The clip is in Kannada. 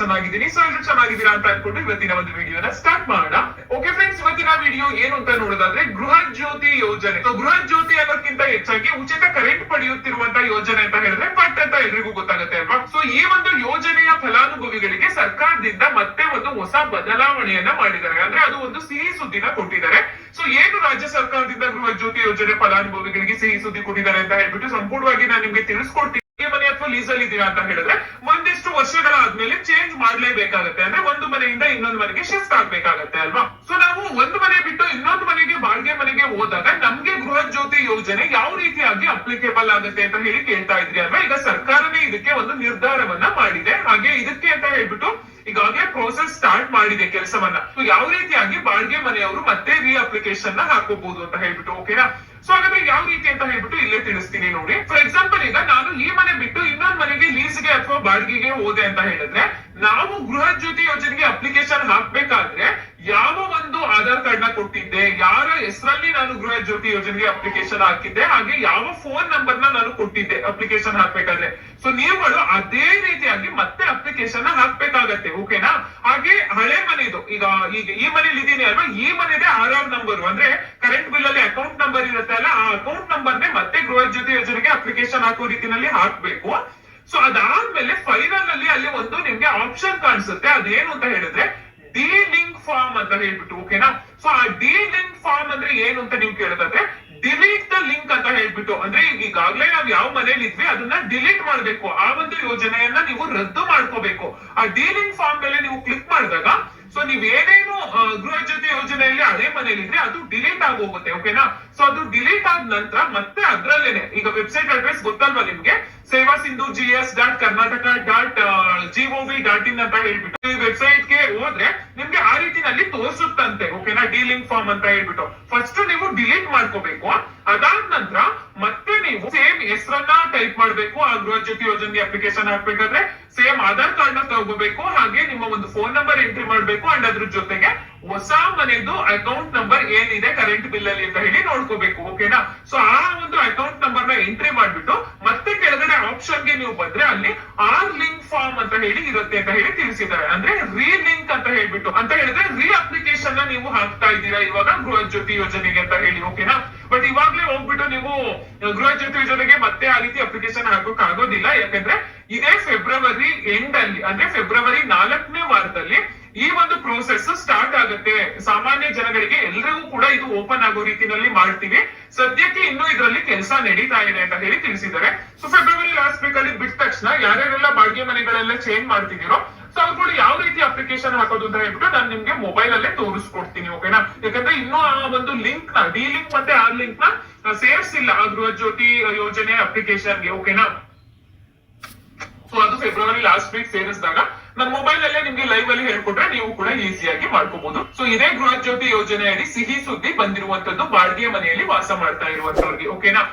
ಚೆನ್ನಾಗಿದ್ದೀನಿ. ಸೊ ಎಲ್ಲರೂ ಚೆನ್ನಾಗಿದ್ದೀರಾ ಅಂತ ಅನ್ಕೊಂಡು ಇವತ್ತಿನ ಒಂದು ವಿಡಿಯೋನ ಸ್ಟಾರ್ಟ್ ಮಾಡೋಣ. ಓಕೆ ಫ್ರೆಂಡ್ಸ್ ಇವತ್ತಿನ ವಿಡಿಯೋ ಏನು ಅಂತ ನೋಡೋದಾದ್ರೆ ಗೃಹ ಜ್ಯೋತಿ ಯೋಜನೆ. ಸೊ ಗೃಹ ಜ್ಯೋತಿ ಅನ್ನೋದಕ್ಕಿಂತ ಹೆಚ್ಚಾಗಿ ಉಚಿತ ಕರೆಂಟ್ ಪಡೆಯುತ್ತಿರುವಂತ ಯೋಜನೆ ಅಂತ ಹೇಳಿದ್ರೆ ಪಟ್ ಅಂತ ಎಲ್ರಿಗೂ ಗೊತ್ತಾಗುತ್ತೆ ಅಲ್ವಾ? ಸೊ ಈ ಒಂದು ಯೋಜನೆಯ ಫಲಾನುಭವಿಗಳಿಗೆ ಸರ್ಕಾರದಿಂದ ಮತ್ತೆ ಒಂದು ಹೊಸ ಬದಲಾವಣೆಯನ್ನ ಮಾಡಿದ್ದಾರೆ. ಅಂದ್ರೆ ಅದು ಒಂದು ಸಿಹಿ ಸುದ್ದಿನ ಕೊಟ್ಟಿದ್ದಾರೆ. ಸೊ ಏನು ರಾಜ್ಯ ಸರ್ಕಾರದಿಂದ ಗೃಹ ಜ್ಯೋತಿ ಯೋಜನೆ ಫಲಾನುಭವಿಗಳಿಗೆ ಸಿಹಿ ಸುದ್ದಿ ಕೊಟ್ಟಿದ್ದಾರೆ ಅಂತ ಹೇಳ್ಬಿಟ್ಟು ಸಂಪೂರ್ಣವಾಗಿ ನಾನು ನಿಮ್ಗೆ ತಿಳಿಸ್ಕೊಡ್ತೀನಿ. ಮನೆ ಅಥವಾ ಲೀಸಲ್ಲಿ ಇದೀರಾ ಅಂತ ಹೇಳಿದ್ರೆ ವರ್ಷಗಳಾದ್ಮೇಲೆ ಚೇಂಜ್ ಮಾಡ್ಲೇಬೇಕಾಗತ್ತೆ. ಅಂದ್ರೆ ಒಂದು ಮನೆಯಿಂದ ಇನ್ನೊಂದು ಮನೆಗೆ ಶಿಫ್ಟ್ ಆಗ್ಬೇಕಾಗತ್ತೆ ಅಲ್ವಾ? ಸೊ ನಾವು ಒಂದು ಮನೆ ಬಿಟ್ಟು ಇನ್ನೊಂದು ಮನೆಗೆ, ಬಾಡಿಗೆ ಮನೆಗೆ ಹೋದಾಗ ನಮ್ಗೆ ಗೃಹ ಜ್ಯೋತಿ ಯೋಜನೆ ಯಾವ ರೀತಿಯಾಗಿ ಅಪ್ಲಿಕೇಬಲ್ ಆಗುತ್ತೆ ಅಂತ ಹೇಳಿ ಕೇಳ್ತಾ ಇದ್ರಿ ಅಲ್ವಾ? ಈಗ ಸರ್ಕಾರನೇ ಇದಕ್ಕೆ ಒಂದು ನಿರ್ಧಾರವನ್ನ ಮಾಡಿದೆ. ಹಾಗೆ ಇದಕ್ಕೆ ಅಂತ ಹೇಳ್ಬಿಟ್ಟು ಈಗಾಗಲೇ ಪ್ರೋಸೆಸ್ ಸ್ಟಾರ್ಟ್ ಮಾಡಿದೆ ಕೆಲಸವನ್ನ. ಸೊ ಯಾವ ರೀತಿಯಾಗಿ ಬಾಡಿಗೆ ಮನೆಯವರು ಮತ್ತೆ ರೀ ಅಪ್ಲಿಕೇಶನ್ನ ಹಾಕೋಬಹುದು ಅಂತ ಹೇಳ್ಬಿಟ್ಟು ಓಕೆನಾ ಸೊ ಹಾಗಾದ್ರೆ ಯಾವ ರೀತಿ ಅಂತ ಹೇಳ್ಬಿಟ್ಟು ಇಲ್ಲೇ ತಿಳಿಸ್ತೀನಿ ನೋಡಿ. ಫಾರ್ ಎಕ್ಸಾಂಪಲ್ ಈಗ ನಾನು ಈ ಮನೆ ಬಿಟ್ಟು ಇನ್ನೊಂದ್ ಮನೆಗೆ ಲೀಸ್ಗೆ ಅಥವಾ ಬಾಡಿಗೆಗೆ ಹೋದೆ ಅಂತ ಹೇಳಿದ್ರೆ, ನಾವು ಗೃಹ ಜ್ಯೋತಿ ಯೋಜನೆಗೆ ಅಪ್ಲಿಕೇಶನ್ ಹಾಕ್ಬೇಕಾದ್ರೆ ಯಾವ ಒಂದು ಆಧಾರ್ ಕಾರ್ಡ್ನ ಕೊಟ್ಟಿದ್ದೆ, ಯಾರ ಹೆಸರಲ್ಲಿ ನಾನು ಗೃಹ ಜ್ಯೋತಿ ಯೋಜನೆಗೆ ಅಪ್ಲಿಕೇಶನ್ ಹಾಕಿದ್ದೆ, ಹಾಗೆ ಯಾವ ಫೋನ್ ನಂಬರ್ನ ನಾನು ಕೊಟ್ಟಿದ್ದೆ ಅಪ್ಲಿಕೇಶನ್ ಹಾಕ್ಬೇಕಾದ್ರೆ. ಸೊ ನೀವುಗಳು ಅದೇ ರೀತಿಯಾಗಿ ಮತ್ತೆ ಅಪ್ಲಿಕೇಶನ್ ಹಾಕ್ಬೇಕಾಗತ್ತೆ ಓಕೆನಾ ಹಾಗೆ ಹಳೆ ಮನೆದು, ಈಗ ಈಗ ಈ ಮನೇಲಿ ಇದೀನಿ ಅಲ್ವಾ? ಈ ಮನೆದೇ ಆರ್ ಆರ್ ನಂಬರ್ ಅಂದ್ರೆ ಕರೆಂಟ್ ಬಿಲ್ ಅಲ್ಲಿ ಅಕೌಂಟ್ ನಂಬರ್ ಇರುತ್ತೆ ಅಲ್ಲ, ಆ ಅಕೌಂಟ್ ನಂಬರ್ ನೇ ಮತ್ತೆ ಗೃಹ ಜ್ಯೋತಿ ಯೋಜನೆಗೆ ಅಪ್ಲಿಕೇಶನ್ ಹಾಕೋ ರೀತಿನಲ್ಲಿ ಹಾಕ್ಬೇಕು. ಸೊ ಅದಾದ್ಮೇಲೆ ಫೈನಲ್ ಅಲ್ಲಿ ಅಲ್ಲಿ ಒಂದು ನಿಮ್ಗೆ ಆಪ್ಷನ್ ಕಾಣಿಸುತ್ತೆ. ಅದೇನು ಅಂತ ಹೇಳಿದ್ರೆ ಡಿ ಲಿಂಕ್ ಫಾರ್ಮ್ ಅಂತ ಹೇಳ್ಬಿಟ್ಟು ಓಕೆನಾ ಸೊ ಆ ಡಿ ಲಿಂಕ್ ಫಾರ್ಮ್ ಅಂದ್ರೆ ಏನು ಅಂತ ನಿಮ್ಗೆ ಕೇಳೋದಾದ್ರೆ ಡಿಲೀಟ್ ದ ಲಿಂಕ್ ಅಂತ ಹೇಳ್ಬಿಟ್ಟು, ಅಂದ್ರೆ ಈಗಾಗಲೇ ನಾವು ಯಾವ ಮನೇಲಿ ಇದ್ವಿ, ಅದನ್ನ ಡಿಲೀಟ್ ಮಾಡ್ಬೇಕು. ಆ ಒಂದು ಯೋಜನೆಯನ್ನ ನೀವು ರದ್ದು ಮಾಡ್ಕೋಬೇಕು. ಆ ಡೀಲಿಂಗ್ ಫಾರ್ಮ್ ಮೇಲೆ ನೀವು ಕ್ಲಿಕ್ ಮಾಡಿದಾಗ ಸೊ ನೀವ್ ಏನೇನು ಗೃಹ ಜ್ಯೋತಿ ಯೋಜನೆಯಲ್ಲಿ ಹಳೆ ಮನೇಲಿ ಇದ್ರೆ ಅದು ಡಿಲೀಟ್ ಆಗೋಗುತ್ತೆ ಓಕೆನಾ ಸೊ ಅದು ಡಿಲೀಟ್ ಆದ ನಂತರ ಮತ್ತೆ ಅದ್ರಲ್ಲೇನೆ. ಈಗ ವೆಬ್ಸೈಟ್ ಅಡ್ರೆಸ್ ಗೊತ್ತಲ್ವಾ ನಿಮ್ಗೆ? Seva Sindhu G S dot Karnataka dot gov dot in ಅಂತ ಹೇಳ್ಬಿಟ್ಟು. ಈ ವೆಬ್ಸೈಟ್ಗೆ ಹೋದ್ರೆ ನಿಮ್ಗೆ ಆ ರೀತಿನಲ್ಲಿ ತೋರಿಸುತ್ತಂತೆ ಓಕೆನಾ ಡೀಲಿಂಗ್ ಫಾರ್ಮ್ ಅಂತ ಹೇಳ್ಬಿಟ್ಟು. ಫಸ್ಟ್ ನೀವು ಡಿಲೀಟ್ ಮಾಡ್ಕೋಬೇಕು. ಅದಾದ ನಂತರ ನೀವು ಸೇಮ್ ಹೆಸರನ್ನ ಟೈಪ್ ಮಾಡಬೇಕು. ಆ ಗೃಹ ಜ್ಯೋತಿ ಯೋಜನೆ ಅಪ್ಲಿಕೇಶನ್ ಹಾಕ್ಬೇಕಾದ್ರೆ ಸೇಮ್ ಆಧಾರ್ ಕಾರ್ಡ್ನ ತಗೋಬೇಕು, ಹಾಗೆ ನಿಮ್ಮ ಒಂದು ಫೋನ್ ನಂಬರ್ ಎಂಟ್ರಿ ಮಾಡಬೇಕು ಅಂಡ್ ಅದ್ರ ಜೊತೆಗೆ ಹೊಸ ಮನೆದು ಅಕೌಂಟ್ ನಂಬರ್ ಏನಿದೆ ಕರೆಂಟ್ ಬಿಲ್ ಅಲ್ಲಿ ಅಂತ ಹೇಳಿ ನೋಡ್ಕೋಬೇಕು ಓಕೆನಾ ಸೊ ಆ ಒಂದು ಅಕೌಂಟ್ ನಂಬರ್ನ ಎಂಟ್ರಿ ಮಾಡ್ಬಿಟ್ಟು ಮತ್ತೆ ಕೆಳಗಡೆ ಆಪ್ಷನ್ಗೆ ನೀವು ಬಂದ್ರೆ ಅಲ್ಲಿ ಆರ್ ಲಿಂಕ್ ಫಾರ್ಮ್ ಅಂತ ಹೇಳಿ ಇರುತ್ತೆ ಅಂತ ಹೇಳಿ ತಿಳಿಸಿದ್ದಾರೆ. ಅಂದ್ರೆ ರೀ ಲಿಂಕ್ ಅಂತ ಹೇಳ್ಬಿಟ್ಟು, ಅಂತ ಹೇಳಿದ್ರೆ ರೀ ಅಪ್ಲಿಕೇಶನ್ ನ ನೀವು ಹಾಕ್ತಾ ಇದ್ದೀರಾ? ಇವಾಗ ಗೃಹ ಜ್ಯೋತಿ ಯೋಜನೆಗೆ ಅಂತ ಹೇಳಿ ಓಕೆನಾ ಬಟ್ ಇವಾಗ್ಲೇ ಹೋಗ್ಬಿಟ್ಟು ನೀವು ಗೃಹ ಜ್ಯೋತಿ ಯೋಜನೆಗೆ ಮತ್ತೆ ಆ ರೀತಿ ಅಪ್ಲಿಕೇಶನ್ ಹಾಕೋಕ್ ಆಗೋದಿಲ್ಲ. ಯಾಕಂದ್ರೆ ಇದೇ ಫೆಬ್ರವರಿ ಎಂಡ್ ಅಲ್ಲಿ, ಅಂದ್ರೆ ಫೆಬ್ರವರಿ ನಾಲ್ಕನೇ ವಾರದಲ್ಲಿ ಈ ಒಂದು ಪ್ರೋಸೆಸ್ ಸ್ಟಾರ್ಟ್ ಆಗುತ್ತೆ. ಸಾಮಾನ್ಯ ಜನಗಳಿಗೆ ಎಲ್ರಿಗೂ ಕೂಡ ಇದು ಓಪನ್ ಆಗೋ ರೀತಿನಲ್ಲಿ ಮಾಡ್ತೀವಿ. ಸದ್ಯಕ್ಕೆ ಇನ್ನೂ ಇದರಲ್ಲಿ ಕೆಲಸ ನಡೀತಾ ಇದೆ ಅಂತ ಹೇಳಿ ತಿಳಿಸಿದ್ದಾರೆ. ಸೊ ಫೆಬ್ರವರಿ ಲಾಸ್ಟ್ ವೀಕ್ ಅಲ್ಲಿ ಬಿಟ್ಟ ತಕ್ಷಣ ಯಾರ್ಯಾರೆಲ್ಲ ಬಾಡಿಗೆ ಮನೆಗಳೆಲ್ಲ ಚೇಂಜ್ ಮಾಡ್ತಿದ್ದೀರೋ, ಸೊ ಅವ್ರುಗಳು ಯಾವ ರೀತಿ ಅಪ್ಲಿಕೇಶನ್ ಹಾಕೋದು ಅಂತ ಹೇಳ್ಬಿಟ್ಟು ನಾನು ನಿಮ್ಗೆ ಮೊಬೈಲ್ ಅಲ್ಲೇ ತೋರಿಸ್ಕೊಡ್ತೀನಿ ಓಕೆನಾ ಯಾಕಂದ್ರೆ ಇನ್ನೂ ಆ ಒಂದು ಲಿಂಕ್ನ ಡಿ ಲಿಂಕ್ ಮತ್ತೆ ಆ ಲಿಂಕ್ನ ಸೇರ್ಸಿಲ್ಲ, ಆ ಗೃಹ ಜ್ಯೋತಿ ಯೋಜನೆ ಅಪ್ಲಿಕೇಶನ್ಗೆ ಓಕೆನಾ ಸೊ ಅದು ಫೆಬ್ರವರಿ ಲಾಸ್ಟ್ ವೀಕ್ ಸೇರಿಸಿದಾಗ ನನ್ನ ಮೊಬೈಲ್ ಅಲ್ಲೇ ನಿಮ್ಗೆ ಲೈವ್ ಅಲ್ಲಿ ಹೇಳ್ಕೊಟ್ರೆ ನೀವು ಕೂಡ ಈಸಿಯಾಗಿ ಮಾಡ್ಕೋಬಹುದು ಸೊ ಇದೇ ಗೃಹ ಜ್ಯೋತಿ ಯೋಜನೆಯಡಿ ಸಿಹಿ ಸುದ್ದಿ ಬಂದಿರುವಂತದ್ದು ಬಾಡಿಗೆ ಮನೆಯಲ್ಲಿ ವಾಸ ಮಾಡ್ತಾ ಇರುವಂತವ್ರಿಗೆ ಓಕೆನಾ